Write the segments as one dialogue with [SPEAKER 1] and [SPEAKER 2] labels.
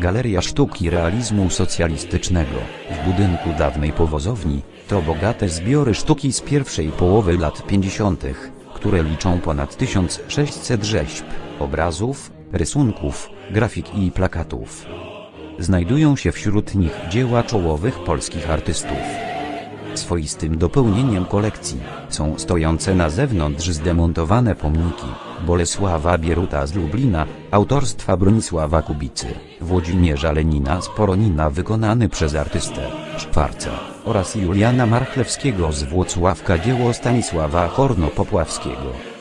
[SPEAKER 1] Galeria Sztuki Realizmu Socjalistycznego w budynku dawnej powozowni to bogate zbiory sztuki z pierwszej połowy lat 50., które liczą ponad 1600 rzeźb, obrazów, rysunków, grafik i plakatów. Znajdują się wśród nich dzieła czołowych polskich artystów. Swoistym dopełnieniem kolekcji są stojące na zewnątrz zdemontowane pomniki Bolesława Bieruta z Lublina, autorstwa Bronisława Kubicy, Włodzimierza Lenina z Poronina wykonany przez artystę Szwarca oraz Juliana Marchlewskiego z Włocławka dzieło Stanisława Horno-Popławskiego.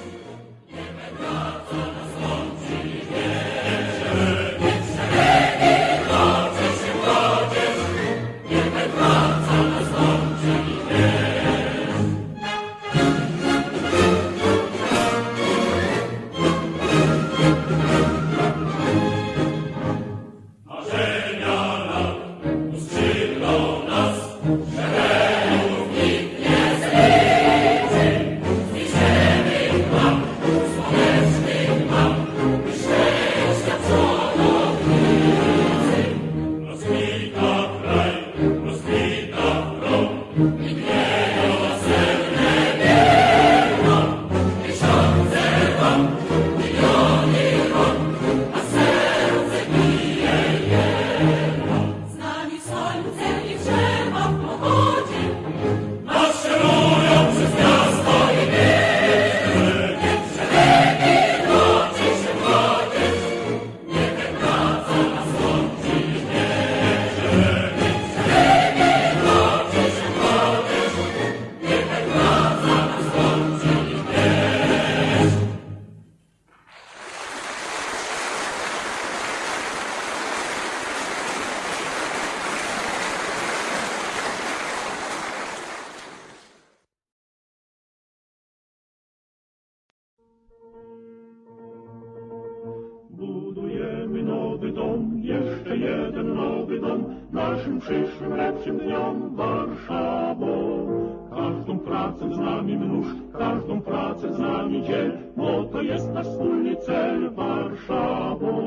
[SPEAKER 2] Przyszłym lepszym dniom Warszawą. Każdą pracę z nami mnóż, każdą pracę z nami dziel, bo to jest nasz wspólny cel Warszawą.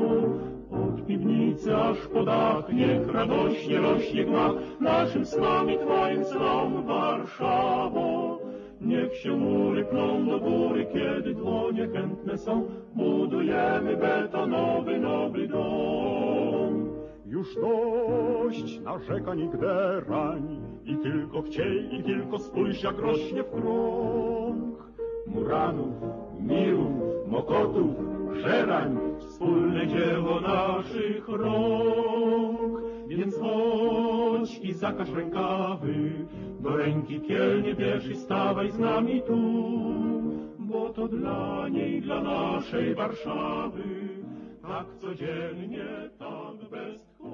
[SPEAKER 2] Od piwnicy aż po dach, niech radośnie rośnie gmach, naszym snom i Twoim snom Warszawą. Niech się mury pną do góry, kiedy dłonie chętne są, budujemy betonowy nowy dom. Już dość narzekań i gderań, i tylko chciej, i tylko spójrz, jak rośnie w krąg. Muranów, mirów, mokotów, żerań, wspólne dzieło naszych rąk. Więc chodź i zakaż rękawy, do ręki kielnie bierz i stawaj z nami tu, bo to dla niej, dla naszej Warszawy, tak codziennie, tak bez tchu.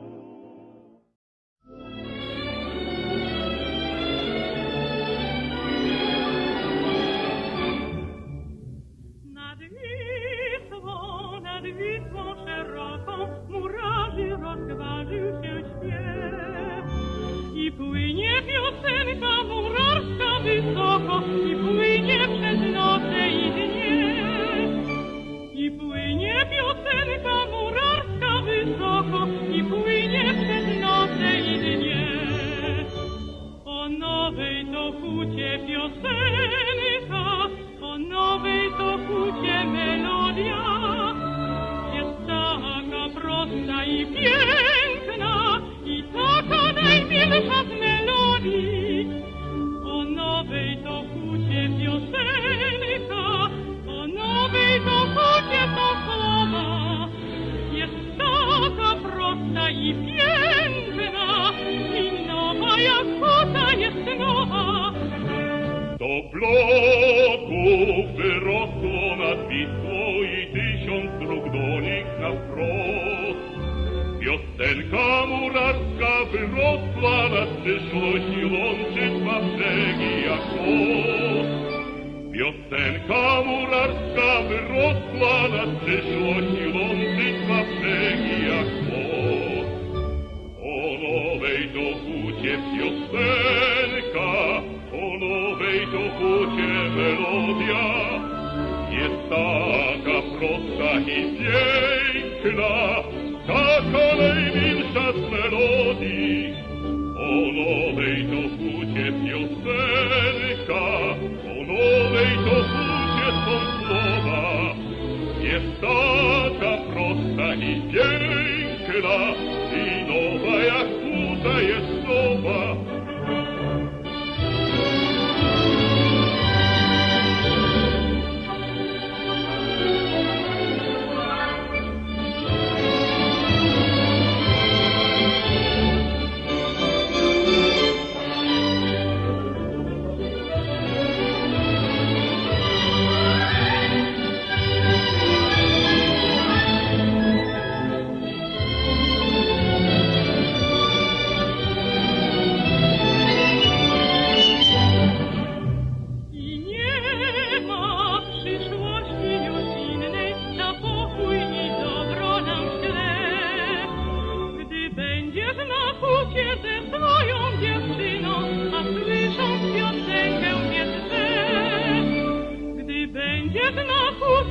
[SPEAKER 3] Nad Wisłą, nad Wisłą szeroką murarzy rozgwarzył się śpiew. I płynie piosenka murarska wysoko, i płynie piosenka murarska wysoko, i płynie przez noce i dnie. O nowej to hucie piosenka, o nowej to hucie melodia. Jest taka prosta i piękna, i taka najmilsza z melodii. O nowej to hucie piosenka, o nowej to prosta i piękna, i nowa jak huta jest nowa.
[SPEAKER 2] Do bloków wyrosło nad Wisłą i tysiąc dróg do nich na wprost. Piosenka murarska wyrosła nad przyszłość i łączy dwa brzegi jak most. Piosenka murarska wyrosła nad przyszłość i łączy dwa brzegi jak most. nowej dochucie
[SPEAKER 4] piosenka, o nowej dochucie melodia. Jest taka prosta i piękna, taka najmilsza z melodii. O nowej dochucie piosenka, o nowej dochucie są słowa. Jest taka prosta i piękna,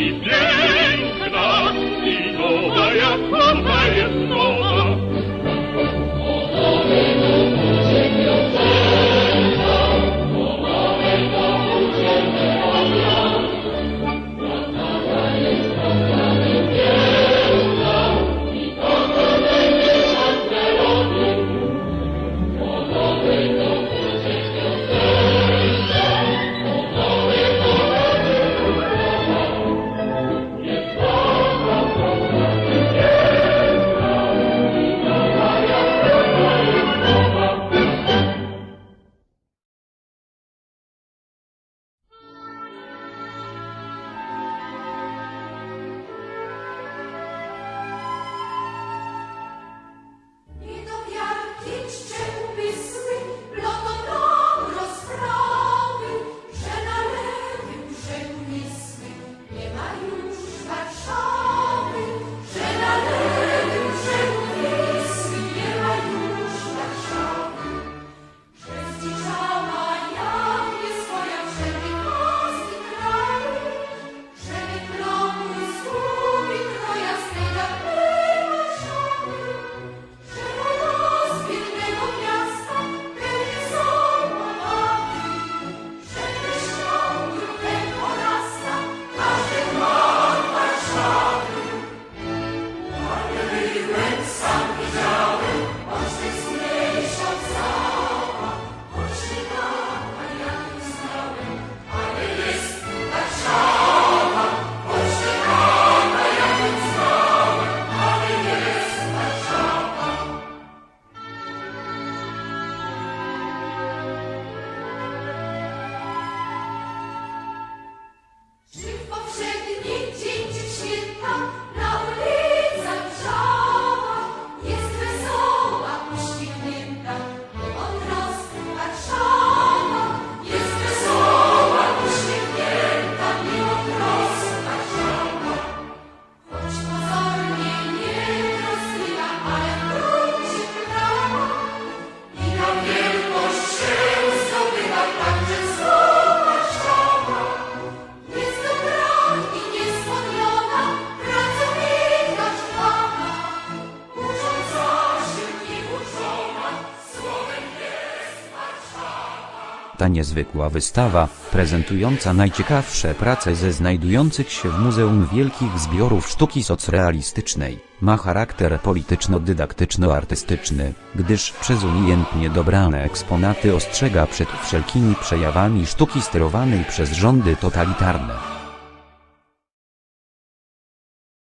[SPEAKER 2] He did.
[SPEAKER 1] Ta niezwykła wystawa, prezentująca najciekawsze prace ze znajdujących się w Muzeum Wielkich Zbiorów Sztuki Socrealistycznej, ma charakter polityczno-dydaktyczno-artystyczny, gdyż przez umiejętnie dobrane eksponaty ostrzega przed wszelkimi przejawami sztuki sterowanej przez rządy totalitarne.